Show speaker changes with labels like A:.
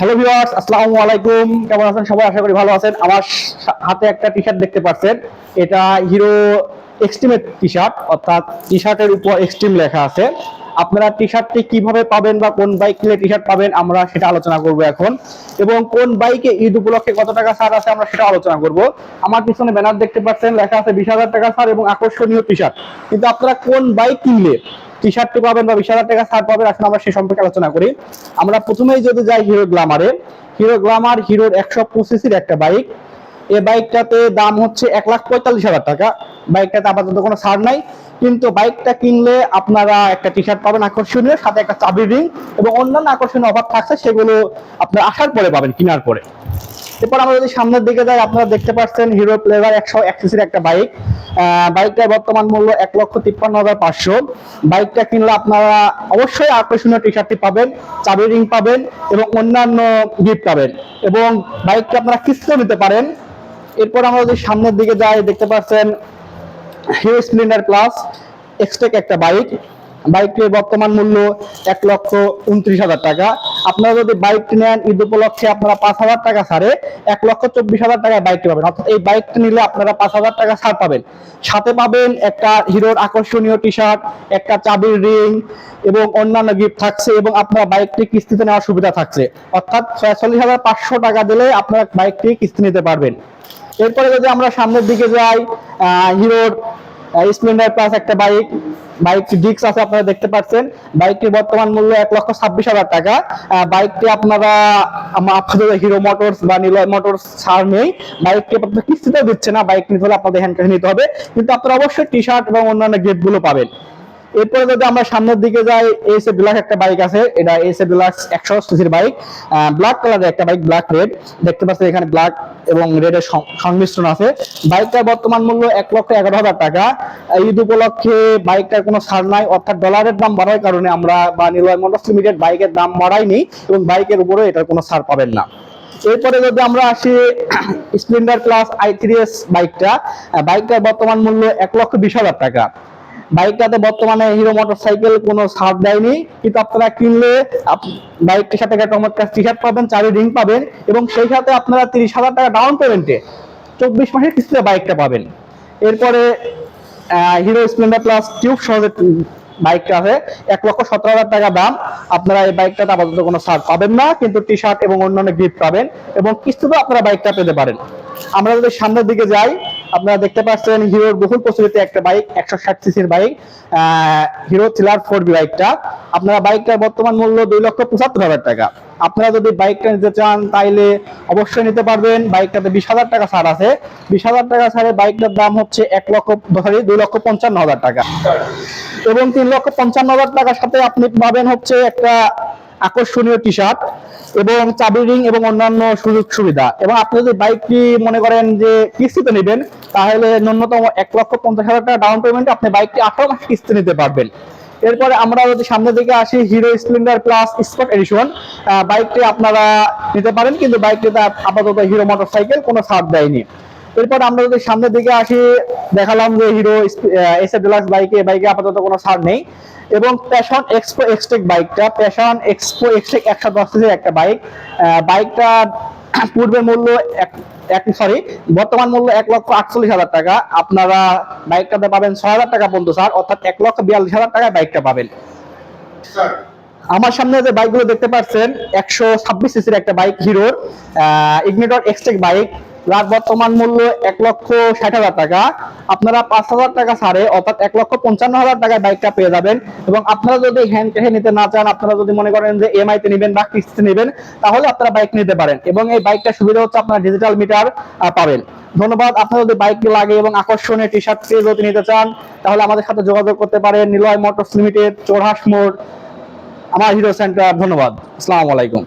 A: Hello viewers আসসালামু আলাইকুম। কেমন আছেন? সবাই আশা করি ভালো আছেন। আমার হাতে একটা টি শার্ট দেখতে পাচ্ছেন। এটা হিরো এক্সট্রিমের টি শার্ট অর্থাৎ টি শার্টের উপর এক্সট্রিম লেখা আছে। আপনারা টি শার্টটি কীভাবে পাবেন বা কোন বাইক কিনলে টি শার্ট পাবেন, আমরা সেটা আলোচনা করব এখন। এবং কোন বাইকে ঈদ উপলক্ষে কত টাকা ছাড় আছে, আমরা সেটা আলোচনা করব। আমার পিছনে ব্যানার দেখতে পাচ্ছেন, লেখা আছে বিশ হাজার টাকা ছাড় এবং আকর্ষণীয় টি শার্ট কিন্তু আপনারা কোন বাইক কিনলে টি শার্টটি পাবেন বা বিশ হাজার টাকা ছাড় পাবেন। আসলে আমরা সেই সম্পর্কে আলোচনা করি। আমরা প্রথমেই যদি যাই হিরো গ্লামারে হিরো গ্লামার হিরোর একশো পঁচিশের একটা বাইক এই বাইকটাতে দাম হচ্ছে এক লাখ পঁয়তাল্লিশ হাজার টাকা। বাইকটাতে আপাতত কোনো ছাড় নাই। কিন্তু বাইকটা কিনলে আপনারা একটা টি শার্ট পাবেন আকর্ষণীয়, সাথে একটা চাবি রিং এবং অন্যান্য আকর্ষণীয় অফার থাকছে, সেগুলো আপনার আসার পরে পাবেন, কেনার পরে। এরপর আমরা যদি সামনের দিকে যাই, আপনারা দেখতে পাচ্ছেন হিরো প্লেভার একশো একসিসির একটা বাইক বাইকটার বর্তমান মূল্য এক লক্ষ তিপ্পান্ন হাজার পাঁচশো। বাইকটা কিনলে আপনারা অবশ্যই আকর্ষণীয় টি শার্টটি পাবেন, চাবি রিং পাবেন এবং অন্যান্য গিফট পাবেন। এবং বাইকটা আপনারা কিস্তিও নিতে পারেন। এরপর আমরা যদি সামনের দিকে যাই, দেখতে পাচ্ছেন হিরো স্প্লেন্ডার প্লাস এক্সটেক একটা বাইক বাইকটির বর্তমান মূল্য এক লক্ষ উনত্রিশ হাজার টাকা। আপনারা যদি বাইকটি নেন, ঈদ উপলক্ষে আপনারা পাঁচ হাজার টাকা ছাড়ে এক লক্ষ চব্বিশ হাজার টাকায় বাইকটি পাবেন। অর্থাৎ এই বাইকটি নিলে আপনারা পাঁচ হাজার টাকা ছাড় পাবেন। সাথে পাবেন একটা হিরোর আকর্ষণীয় টি শার্ট একটা চাবির রিং এবং অন্যান্য গিফট থাকছে এবং আপনারা বাইকটি কিস্তিতে নেওয়ার সুবিধা থাকছে। অর্থাৎ ছয়চল্লিশ হাজার পাঁচশো টাকা দিলে আপনারা বাইকটি কিস্তি নিতে পারবেন। এরপরে যদি আমরা সামনের দিকে যাই হিরোর স্প্লেন্ডার প্লাস একটা বাইক বাইকটি ডিক্স আছে, আপনারা দেখতে পাচ্ছেন। বাইকটির বর্তমান মূল্য এক লক্ষ ছাব্বিশ হাজার টাকা। বাইকটি আপনারা আপনাদের হিরো মোটরস বা নিলয় মোটরস ছাড় নেই। বাইকটি আপনাদের কিস্তিতেও দিচ্ছে না, বাইক নিতে হলে আপনাদের হ্যান্ড নিতে হবে। কিন্তু আপনারা অবশ্যই টি শার্ট এবং অন্যান্য গিফটগুলো পাবেন। এরপরে যদি আমরা সামনের দিকে যাই এসে ডিলাক্স একটা বাইক আছে। এটা এসে ডিলাক্স একশো সিসির বাইক ব্ল্যাক কালারের একটা বাইক ব্ল্যাক রেড দেখতে পাচ্ছেন এখানে ব্ল্যাক এবং রেডের সংমিশ্রণ আছে। বাইকটার বর্তমান মূল্য এক লক্ষ এগারো হাজার টাকা। ঈদ উপলক্ষে বাইকটার কোনো ছাড় নাই, অর্থাৎ ডলারের দাম বাড়ার কারণে আমরা বা নিলয় মোটরস লিমিটেড বাইকের দাম বাড়াইনি এবং বাইকের উপরে এটার কোনো ছাড় পাবেন না। এরপরে যদি আমরা আসি Splendor class I three S বাইকটা বাইকটার বর্তমান মূল্য এক লক্ষ বিশ হাজার টাকা। বাইকটাতে বর্তমানে হিরো মোটরসাইকেল কোনো ছাড় দেয়নি। কিন্তু আপনারা কিনলে বাইকটির সাথে একটা টি শার্ট পাবেন চারি রিং পাবেন এবং সেই সাথে আপনারা তিরিশ হাজার টাকা ডাউন পেমেন্টে চব্বিশ মাসের কিস্তিতে বাইকটা পাবেন। এরপরে হিরো স্প্লেন্ডার প্লাস টিউব সহ বাইকটা আছে। এক লক্ষ সতেরো হাজার টাকা দাম। আপনারা এই বাইকটাতে আপাতত কোনো ছাড় পাবেন না, কিন্তু টি শার্ট এবং অন্যান্য গিফট পাবেন এবং কিস্তিতে আপনারা বাইকটা পেতে পারেন। আমরা যদি সামনের দিকে যাই আপনারা দেখতে পাচ্ছেন হিরোর বহুল প্রচলিত একটা বাইক, একশো ষাট সিসির bike Hero thriller four B বাইকটা। আপনারা বাইকটার বর্তমান মূল্য দুই লক্ষ পঁচাত্তর হাজার টাকা। আপনারা যদি বাইকটা নিতে চান, তাইলে অবশ্যই নিতে পারবেন। বাইকটাতে বিশ হাজার টাকা ছাড় আছে। বিশ হাজার টাকা ছাড়ে বাইকটার দাম হচ্ছে এক লক্ষ, সরি, দুই লক্ষ পঞ্চান্ন হাজার টাকা। এবং তিন লক্ষ পঞ্চান্ন হাজার টাকার সাথে আপনি পাবেন হচ্ছে একটা আকর্ষণীয় টি শার্ট এবং চাবি রিং এবং অন্যান্য সুযোগ সুবিধা। এবং আপনি যদি বাইকটি মনে করেন যে কিস্তিতে নেবেন, তাহলে ন্যূনতম এক লক্ষ পঞ্চাশ হাজার টাকা ডাউন পেমেন্টে আপনি বাইকটি আঠারো মাস কিস্তি নিতে পারবেন। এরপরে আমরা যদি সামনের দিকে আসি Hero Splendor plus spot edition বাইকটি আপনারা নিতে পারেন, কিন্তু বাইকটিতে আপাতত হিরো মোটরসাইকেল কোনো ছাড় দেয়নি। এরপর আমরা যদি সামনের দিকে আসি, দেখালাম যে হিরো এস এ ডিলাক্স বাইকে বাইকে আপাতত কোনো ছাড় নেই। এবং প্যাশন এক্সপো এক্সটেক বাইকটা প্যাশন এক্সপো এক্সটেক একশো দশ একটা বাইক বাইকটা পূর্বের মূল্য এক এক সরি বর্তমান মূল্য এক লক্ষ আটচল্লিশ হাজার টাকা। আপনারা বাইকটাতে পাবেন ছয় হাজার টাকা পর্যন্ত স্যার অর্থাৎ এক লক্ষ বিয়াল্লিশ হাজার টাকায় বাইকটা পাবেন। আমার সামনে যে বাইকগুলো দেখতে পাচ্ছেন, একশো ছাব্বিশ সিসির একটা বাইক, হিরোর ইগনিটর এক্সটেক বাইক, যার বর্তমান মূল্য এক লক্ষ ষাট হাজার টাকা। আপনারা পাঁচ হাজার টাকা ছাড়ে, অর্থাৎ এক লক্ষ পঞ্চান্ন হাজার টাকায় বাইকটা পেয়ে যাবেন। এবং আপনারা যদি হ্যান্ড ক্যাশে নিতে না চান, আপনারা যদি মনে করেন যে এমআই তে নেবেন বা কিস্তি নেবেন, তাহলে আপনারা বাইক নিতে পারেন। এবং এই বাইকটা সুবিধা হচ্ছে আপনারা ডিজিটাল মিটার পাবেন। ধন্যবাদ। আপনারা যদি বাইক লাগে এবং আকর্ষণীয় টি শার্ট যদি নিতে চান, তাহলে আমাদের সাথে যোগাযোগ করতে পারেন। নিলয় মোটরস লিমিটেড চোরহাস মোড় আমার হিরো সেন্টার ধন্যবাদ। আসসালামু আলাইকুম।